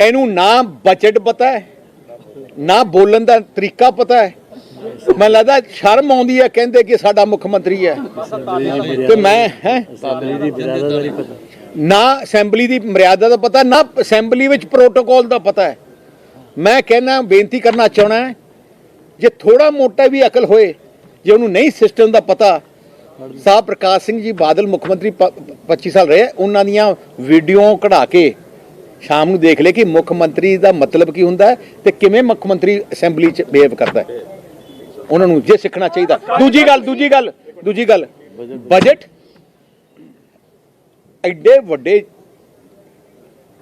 ਇਹਨੂੰ ਨਾ ਬਜਟ ਪਤਾ ਹੈ ਨਾ ਬੋਲਣ ਦਾ ਤਰੀਕਾ ਪਤਾ ਹੈ। ਮੈਨੂੰ ਲੱਗਦਾ ਸ਼ਰਮ ਆਉਂਦੀ ਹੈ ਕਹਿੰਦੇ ਕਿ ਸਾਡਾ ਮੁੱਖ ਮੰਤਰੀ ਹੈ। ਤੇ ਮੈਂ ਹੈ? ਨਾ ਅਸੈਂਬਲੀ ਦੀ ਮਰਿਆਦਾ ਦਾ ਪਤਾ ਨਾ ਅਸੈਂਬਲੀ ਵਿੱਚ ਪ੍ਰੋਟੋਕਾਲ ਦਾ ਪਤਾ ਹੈ। ਮੈਂ ਕਹਿਣਾ ਬੇਨਤੀ ਕਰਨਾ ਚਾਹਣਾ ਹੈ ਜੇ ਥੋੜਾ ਮੋਟਾ ਵੀ ਅਕਲ ਹੋਏ ਜੇ ਉਹਨੂੰ ਨਹੀਂ ਸਿਸਟਮ ਦਾ ਪਤਾ ਸਾਹਿਬ ਪ੍ਰਕਾਸ਼ ਸਿੰਘ ਜੀ ਬਾਦਲ ਮੁੱਖ ਮੰਤਰੀ ਪ- 25 ਸਾਲ ਰਹੇ ਉਹਨਾਂ ਦੀਆਂ ਵੀਡੀਓ ਕਢਾ ਕੇ ਸ਼ਾਮ ਨੂੰ ਦੇਖ ਲੈ ਕਿ ਮੁੱਖ ਮੰਤਰੀ ਦਾ ਮਤਲਬ ਕੀ ਹੁੰਦਾ ਹੈ ਤੇ ਕਿਵੇਂ ਮੁੱਖ ਮੰਤਰੀ ਅਸੈਂਬਲੀ 'ਚ ਬਿਹੇਵ ਕਰਦਾ ਹੈ। ਉਹਨਾਂ ਨੂੰ ਜੇ ਸਿੱਖਣਾ ਚਾਹੀਦਾ। ਦੂਜੀ ਗੱਲ ਦੂਜੀ ਗੱਲ ਦੂਜੀ ਗੱਲ। ਬਜਟ ਐਡੇ ਵੱਡੇ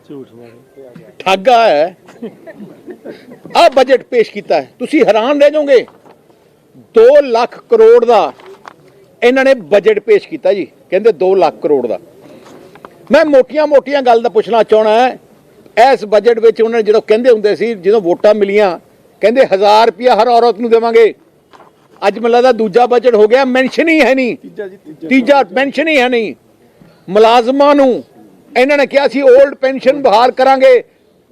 ਝੂਠ ਮਾਰੇ ਠੱਗਾ ਹੈ। ਆ ਬਜਟ ਪੇਸ਼ ਕੀਤਾ ਹੈ। ਤੁਸੀਂ ਹੈਰਾਨ ਰਹਿ ਜਾਓਗੇ। 2 ਲੱਖ ਕਰੋੜ ਦਾ ਇਹਨਾਂ ਨੇ ਬਜਟ ਪੇਸ਼ ਕੀਤਾ ਜੀ। ਕਹਿੰਦੇ 2 ਲੱਖ ਕਰੋੜ ਦਾ। ਮੈਂ ਮੋਟੀਆਂ-ਮੋਟੀਆਂ ਗੱਲ ਦਾ ਪੁੱਛਣਾ ਚਾਹਣਾ ਹੈ। ਇਸ ਬਜਟ ਵਿੱਚ ਉਹਨਾਂ ਨੇ ਜਦੋਂ ਕਹਿੰਦੇ ਹੁੰਦੇ ਸੀ ਜਦੋਂ ਵੋਟਾਂ ਮਿਲੀਆਂ ਕਹਿੰਦੇ 1000 ਰੁਪਇਆ ਹਰ ਔਰਤ ਨੂੰ ਦੇਵਾਂਗੇ। ਅੱਜ ਮੈਨੂੰ ਲੱਗਦਾ ਦੂਜਾ ਬਜਟ ਹੋ ਗਿਆ ਮੈਂਸ਼ਨ ਹੀ ਹੈ ਨਹੀਂ। ਤੀਜਾ ਜੀ ਤੀਜਾ ਤੀਜਾ ਪੈਨਸ਼ਨ ਹੀ ਹੈ ਨਹੀਂ। ਮੁਲਾਜ਼ਮਾਂ ਨੂੰ ਇਹਨਾਂ ਨੇ ਕਿਹਾ ਸੀ 올ਡ ਪੈਨਸ਼ਨ ਬਹਾਲ ਕਰਾਂਗੇ।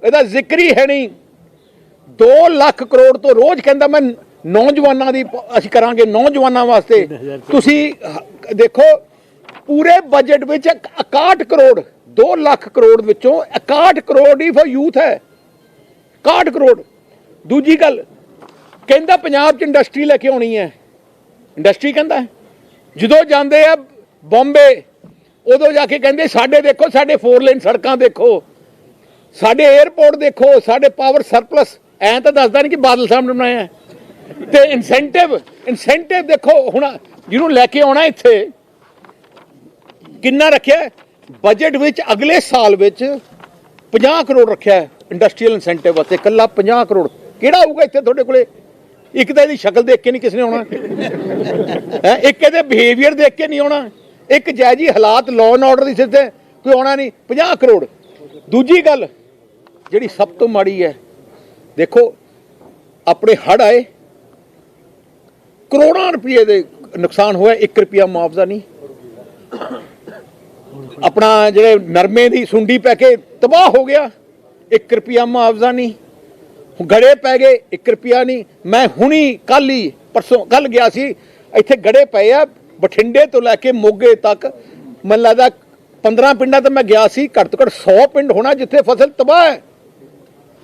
ਇਹਦਾ ਜ਼ਿਕਰ ਹੀ ਹੈ ਨਹੀਂ। 2 ਲੱਖ ਕਰੋੜ ਤੋਂ ਰੋਜ਼ ਕਹਿੰਦਾ ਮੈਂ ਨੌਜਵਾਨਾਂ ਦੀ ਪ- ਅਸੀਂ ਕਰਾਂਗੇ ਨੌਜਵਾਨਾਂ ਵਾਸਤੇ। ਤੁਸੀਂ ਹ- ਦੇਖੋ ਪੂਰੇ ਬਜਟ ਵਿੱਚ ਇੱਕ 61 ਕਰੋੜ 2 ਲੱਖ ਕਰੋੜ ਵਿੱਚੋਂ 61 ਕਰੋੜ ਹੀ ਫॉर ਯੂਥ ਹੈ। 61 ਕਰੋੜ। ਦੂਜੀ ਗੱਲ, ਕਹਿੰਦਾ ਪੰਜਾਬ 'ਚ ਇੰਡਸਟਰੀ ਲੈ ਕੇ ਆਉਣੀ ਹੈ। ਇੰਡਸਟਰੀ ਕਹਿੰਦਾ ਜਦੋਂ ਜਾਂਦੇ ਆ ਬੰਬੇ, ਉਦੋਂ ਜਾ ਕੇ ਕਹਿੰਦੇ, ਸਾਡੇ ਦੇਖੋ, ਸਾਡੇ ਫੋਰ ਲੇਨ ਸੜਕਾਂ ਦੇਖੋ। ਸਾਡੇ 에어ਪੋਰਟ ਦੇਖੋ, ਸਾਡੇ ਪਾਵਰ ਸਰਪਲਸ ਐਂ ਤਾਂ ਦੱਸਦਾ ਨਹੀਂ ਕਿ ਬਾਦਲ ਸਾਹਿਬ ਨੇ ਬਣਾਇਆ ਤੇ ਇਨਸੈਂਟਿਵ ਇਨਸੈਂਟਿਵ ਦੇਖੋ, ਹੁਣ ਜਿਹਨੂੰ ਲੈ ਕੇ ਆਉਣਾ ਇੱਥੇ, ਕਿੰਨਾ ਰੱਖਿਆ ਬਜਟ ਵਿੱਚ ਅਗਲੇ ਸਾਲ ਵਿੱਚ 50 ਕਰੋੜ ਰੱਖਿਆ ਹੈ ਇੰਡਸਟਰੀਅਲ ਇਨਸੈਂਟਿਵ ਵਾਸਤੇ ਕੱਲਾ 50 ਕਰੋੜ। ਕਿਹੜਾ ਆਊਗਾ ਇੱਥੇ ਤੁਹਾਡੇ ਕੋਲੇ? ਇੱਕ ਤਾਂ ਇਹਦੀ ਸ਼ਕਲ ਦੇਖ ਕੇ ਨਹੀਂ ਕਿਸੇ ਨੇ ਆਉਣਾ। ਹੈ, ਇੱਕ ਇਹਦੇ ਬਿਹੇਵੀਅਰ ਦੇਖ ਕੇ ਨਹੀਂ ਆਉਣਾ। ਇੱਕ ਜਾਇਜੀ ਹਾਲਾਤ ਲਾਅ ਐਂਡ ਆਰਡਰ ਦੀ ਸਿੱਧੇ ਕੋਈ ਆਉਣਾ ਨਹੀਂ 50 ਕਰੋੜ। ਦੂਜੀ ਗੱਲ, ਜਿਹੜੀ ਸਭ ਤੋਂ ਮਾੜੀ ਹੈ, ਦੇਖੋ, ਆਪਣੇ ਹੜ ਆਏ, ਕਰੋੜਾਂ ਰੁਪਏ ਦੇ ਨੁਕਸਾਨ ਹੋਇਆ 1 ਰੁਪਿਆ ਮੁਆਵਜ਼ਾ ਨਹੀਂ। ਆਪਣਾ ਜਿਹੜੇ ਨਰਮੇ ਦੀ ਸੁੰਡੀ ਪੈ ਕੇ ਤਬਾਹ ਹੋ ਗਿਆ 1 ਰੁਪਿਆ ਮੁਆਵਜ਼ਾ ਨਹੀਂ। ਗੜੇ ਪੈ ਗਏ 1 ਰੁਪਿਆ ਨਹੀਂ। ਮੈਂ ਹੁਣੀ ਕੱਲ ਹੀ, ਪਰਸੋਂ ਕੱਲ ਗਿਆ ਸੀ, ਇੱਥੇ ਗੜੇ ਪਏ ਆ, ਬਠਿੰਡੇ ਤੋਂ ਲੈ ਕੇ ਮੋਗੇ ਤੱਕ। ਮੈਨੂੰ ਲੱਗਦਾ 15 ਪਿੰਡਾਂ ਤੇ ਮੈਂ ਗਿਆ ਸੀ, ਘੱਟ ਤੋਂ ਘੱਟ 100 ਪਿੰਡ ਹੋਣਾ ਜਿੱਥੇ ਫਸਲ ਤਬਾਹ ਹੈ।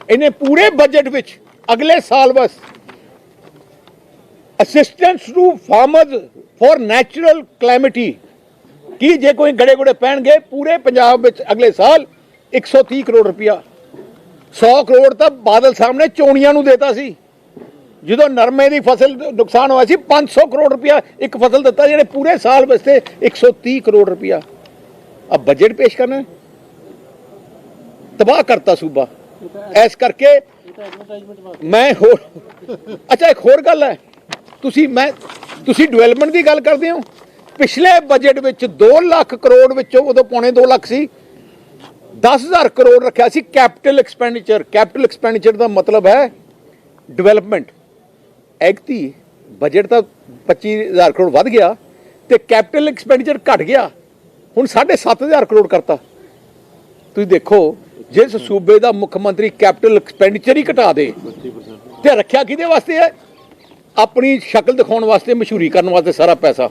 ਇਹਨੇ ਪੂਰੇ ਬਜਟ ਵਿੱਚ ਅਗਲੇ ਸਾਲ ਬਸ assistance to farmers for natural calamity ਕੀ ਜੇ ਕੋਈ ਗੜੇ ਗੁੜੇ ਪੈਣਗੇ ਪੂਰੇ ਪੰਜਾਬ ਵਿੱਚ ਅਗਲੇ ਸਾਲ 130 ਕਰੋੜ ਰੁਪਇਆ। 100 ਕਰੋੜ ਤਾਂ ਬਾਦਲ ਸਾਹਿਬ ਨੇ ਚੋਣੀਆਂ ਨੂੰ ਦੇਤਾ ਸੀ। ਜਦੋਂ ਨਰਮੇ ਦੀ ਫਸਲ ਨੁਕਸਾਨ ਹੋਇਆ ਸੀ 500 ਕਰੋੜ ਰੁਪਇਆ ਇੱਕ ਫਸਲ ਦਿੱਤਾ, ਜਿਹੜੇ ਪੂਰੇ ਸਾਲ ਵਾਸਤੇ 130 ਕਰੋੜ ਰੁਪਇਆ। ਆ ਬਜਟ ਪੇਸ਼ ਕਰਨਾ ਤਬਾਹ ਕਰਤਾ ਸੂਬਾ। ਐਸ ਕਰਕੇ ਮੈਂ ਹੋਰ ਅੱਛਾ, ਇੱਕ ਹੋਰ ਗੱਲ ਹੈ। ਤੁਸੀਂ ਮੈਂ ਤੁਸੀਂ ਡਿਵੈਲਪਮੈਂਟ ਦੀ ਗੱਲ ਕਰਦੇ ਹੋ? ਪਿਛਲੇ ਬਜਟ ਵਿੱਚ 2 ਲੱਖ ਕਰੋੜ ਵਿੱਚੋਂ ਉਦੋਂ ਪੌਣੇ 2 ਲੱਖ ਸੀ। 10000 ਕਰੋੜ ਰੱਖਿਆ ਸੀ ਕੈਪੀਟਲ ਐਕਸਪੈਂਡੀਚਰ ਕੈਪੀਟਲ ਐਕਸਪੈਂਡੀਚਰ ਦਾ ਮਤਲਬ ਹੈ ਡਿਵੈਲਪਮੈਂਟ ਐਗਤੀ ਬਜਟ ਤਾਂ 25000 ਕਰੋੜ ਵੱਧ ਗਿਆ ਤੇ ਕੈਪੀਟਲ ਐਕਸਪੈਂਡੀਚਰ ਘਟ ਗਿਆ। ਹੁਣ 7500 ਕਰੋੜ ਕਰਤਾ। ਤੁਸੀਂ ਦੇਖੋ, ਜਿਸ ਸੂਬੇ ਦਾ ਮੁੱਖ ਮੰਤਰੀ ਕੈਪੀਟਲ ਐਕਸਪੈਂਡੀਚਰ ਹੀ ਘਟਾ ਦੇ 32% ਤੇ ਰੱਖਿਆ ਕਿਹਦੇ ਵਾਸਤੇ ਹੈ? ਆਪਣੀ ਸ਼ਕਲ ਦਿਖਾਉਣ ਵਾਸਤੇ, ਮਸ਼ਹੂਰੀ ਕਰਨ ਵਾਸਤੇ ਸਾਰਾ ਪੈਸਾ।